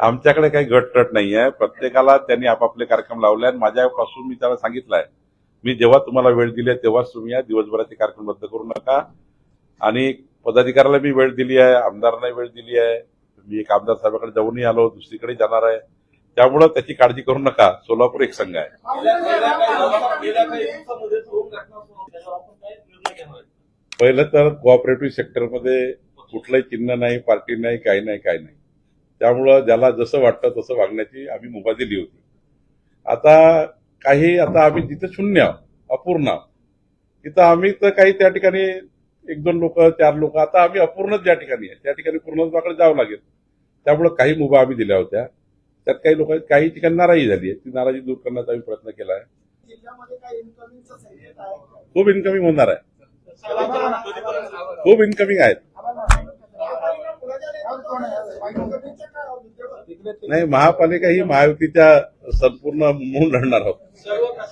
आमच्याकडे काही गटतट नाही आहे प्रत्येकाला त्यांनी आपापले कार्यक्रम लावले आणि माझ्यापासून मी त्याला सांगितलंय. मी जेव्हा तुम्हाला वेळ दिली आहे तेव्हाच तुम्ही या दिवसभराचे कार्यक्रम रद्द करू नका. आणि पदाधिकाऱ्याला मी वेळ दिली आहे आमदारांना वेळ दिली आहे. मी एक आमदार साहेबाकडे जाऊनही आलो दुसरीकडे जाणार आहे. त्यामुळं त्याची काळजी करू नका. सोलापूर एक संघ आहे? पहिलं तर कोऑपरेटिव्ह सेक्टरमध्ये कुठलंही चिन्ह नाही पार्टी नाही काही नाही काही नाही. त्यामुळं ज्याला जसं वाटतं तसं वागण्याची आम्ही मुभा दिली होती. आता काही आता आम्ही जिथं शून्य आहोत, अपूर्ण आहोत, तिथं आम्ही तर काही त्या ठिकाणी एक दोन लोक चार लोक आता आम्ही अपूर्णच ज्या ठिकाणी आहे त्या ठिकाणी पूर्णत्वाकडे जावं लागेल. त्यामुळं काही मुभा आम्ही दिल्या होत्या. त्यात काही लोक काही ठिकाणी नाराजी झाली आहे. ती नाराजी दूर करण्याचा आम्ही प्रयत्न केला आहे. जिल्ह्यामध्ये काही इन्कमिंगचा संकेत आहे खूप इन्कमिंग होणार आहे. खूप इन्कमिंग आहेत. नाही महापालिका ही महायुतीच्या संपूर्ण म्हणून लढणार आहोत.